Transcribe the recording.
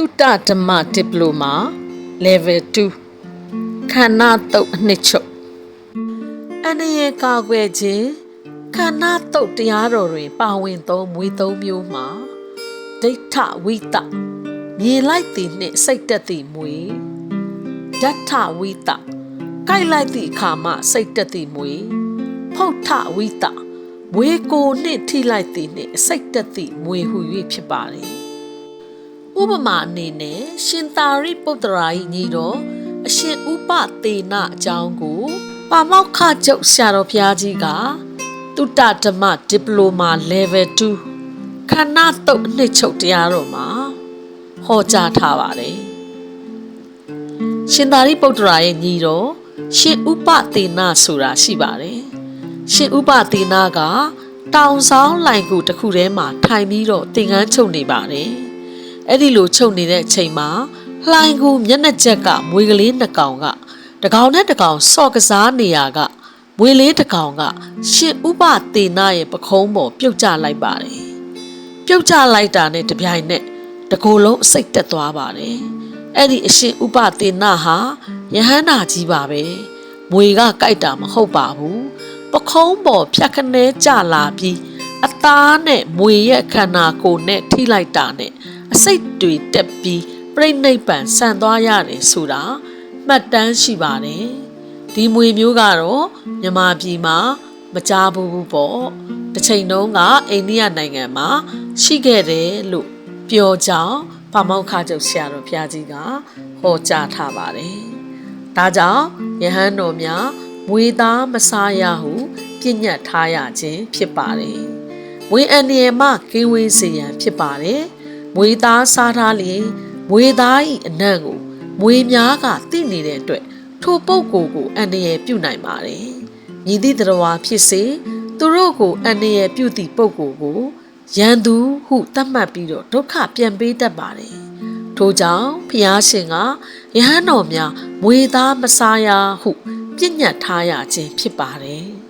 တုတ္တဓမ္မဒီပလိုမာ level 2ခန္ဓာတုတ်အနှစ်ချုပ်အနေရကာကွယ်ခြင်းခန္ဓာတုတ်တရားတော်တွင် ပါဝင်သောမွေသုံးမျိုးမှာဒိဋ္ဌဝိတမြေလိုက်သည်နှင့်စိတ်တက်သည်မွေဓာထဝိတကြိုက်လိုက်သည့်အခါမှစိတ်တက်သည်မွေဖုတ်ထဝိတမွေကိုနှင့်ထိလိုက်သည်နှင့်စိတ်တက်သည်မွေဟု၍ဖြစ်ပါလေ ဥပမာအနေနဲ့ရှင်သာရိပုတ္တရာ၏ညီတော်အရှင်ဥပသေနအကြောင်းကိုပါမောက္ခချုပ်ဆရာတော်ဘုရားကြီးကတုတ္တဓမ္မဒီပလိုမာ level 2ခန္ဓာတုတ်အနှစ်ချုပ်တရားတော်မှာဟောကြားထားပါတယ်ရှင်သာရိပုတ္တရာရဲ့ညီတော်ရှင်ဥပသေနဆိုတာရှိပါတယ်ရှင်ဥပသေနကတောင်ဆောင်လိုင်ကူတစ်ခုထဲမှာထိုင်ပြီးတော့သင်္ကန်းချုပ်နေပါတယ် အဲ့ဒီလိုချုပ်နေတဲ့အချိန်မှာလှိုင်ကူမျက်နှာချက်ကမွေကလေးနှစ်ကောင်ကတကောင်နဲ့တကောင်စော့ကစားနေရကမွေလေးတကောင်ကရှင်ဥပသေနာရဲ့ပခုံးပေါ်ပြုတ်ကျလိုက်ပါတယ်ပြုတ်ကျလိုက်တာနဲ့တပြိုင်နက်တကိုယ်လုံးအစိတ်တက်သွားပါတယ်အဲ့ဒီအရှင်ဥပသေနာဟာယဟန္တာကြီးပါပဲမွေကကြိုက်တာမဟုတ်ပါဘူးပခုံးပေါ်ဖြတ်ခနဲကျလာပြီးအသားနဲ့မွေရဲ့ခန္ဓာကိုယ်နဲ့ထိလိုက်တာနဲ့အ စိတ်တွေတက်ပြီးပြိဋိဘံဆန်သွားရတယ်ဆိုတာမှတ်တမ်းရှိပါတယ်ဒီမွေမျိုးကတော့မြန်မာပြည်မှာမကြားဘူးဘူးပေါ့တစ်ချိန်တုန်းကအိန္ဒိယနိုင်ငံမှာရှိခဲ့တယ်လို့ပြောကြောင်းဗမောက္ခချုပ်ဆရာတော်ဘုရားကြီးကဟောကြားထားပါတယ်ဒါကြောင့်ယဟန်တော်များမွေသားမစားရဟုပြညတ်ထားရခြင်းဖြစ်ပါတယ်မွေအန်ဒီယမကင်းဝေးစေရန်ဖြစ်ပါတယ် မွေသားစားထားလျင်မွေသားဤအနံ့ကိုမွေများကသိနေတဲ့အတွက်ထိုပုဂ္ဂိုလ်ကိုအန္တရာယ်ပြုနိုင်ပါတယ်။မြည်သည့်တရားဖြစ်စေသူတို့ကိုအန္တရာယ်ပြုသည့်ပုဂ္ဂိုလ်ကိုရန်သူဟုသတ်မှတ်ပြီးတော့ဒုက္ခပြန်ပေးတတ်ပါတယ်။ထို့ကြောင့်ဖျားရှင်ကယဟန်တော်များမွေသားမစားရဟုပြညတ်ထားရခြင်းဖြစ်ပါတယ်။